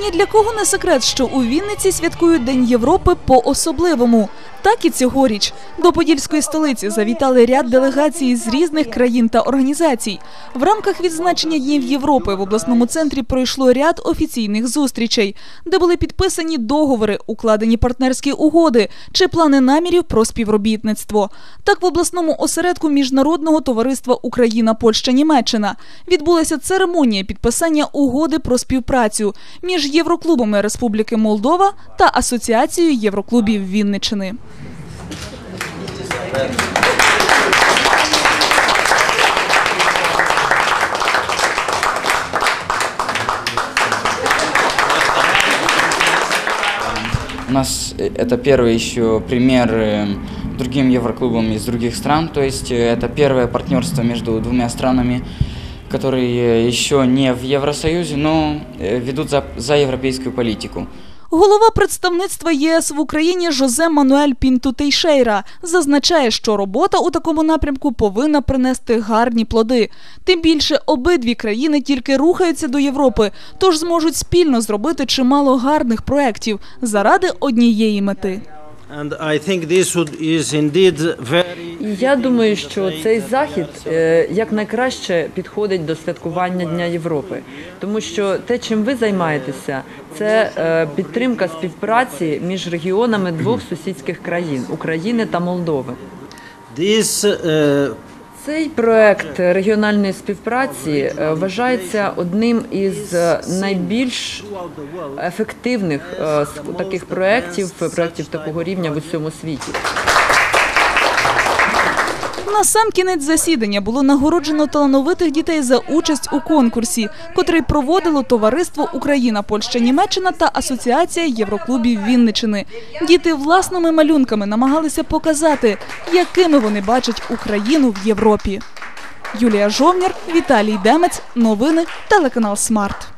Ні для кого не секрет, що у Вінниці святкують День Європи по-особливому. Так і цьогоріч. До Подільської столиці завітали ряд делегацій з різних країн та організацій. В рамках відзначення Днів Європи в обласному центрі пройшло ряд офіційних зустрічей, де були підписані договори, укладені партнерські угоди чи плани намірів про співробітництво. Так, в обласному осередку міжнародного товариства Україна, Польща, Німеччина відбулася церемонія підписання угоди про співпрацю між Євроклубами Республіки Молдова та Асоціацією Євроклубів Вінниччини. У нас э, это первый еще пример другим евроклубам из других стран, то есть э, это первое партнерство между двумя странами, которые э, еще не в Евросоюзе, но ведут за, за европейскую политику. Голова представництва ЄС в Україні Жозе Мануель Пінту Тейшейра зазначає, що робота у такому напрямку повинна принести гарні плоди. Тим більше обидві країни тільки рухаються до Європи, тож зможуть спільно зробити чимало гарних проєктів заради однієї мети. And I think this is indeed very я думаю, що цей захід е, якнайкраще підходить до святкування Дня Європи, тому що те, чим ви займаєтеся, це е, підтримка співпраці між регіонами двох сусідських країн України та Молдови. uh, Цей проект регіональної співпраці е, вважається одним із е, найбільш ефективних е, таких проєктів, проєктів такого рівня в усьому світі. На сам кінець засідання було нагороджено талановитих дітей за участь у конкурсі, котрий проводило товариство Україна, Польща, Німеччина та Асоціація Євроклубів Вінничини. Діти власними малюнками намагалися показати, якими вони бачать Україну в Європі. Юлія Жовняр, Віталій Демець. Новини телеканал Смарт.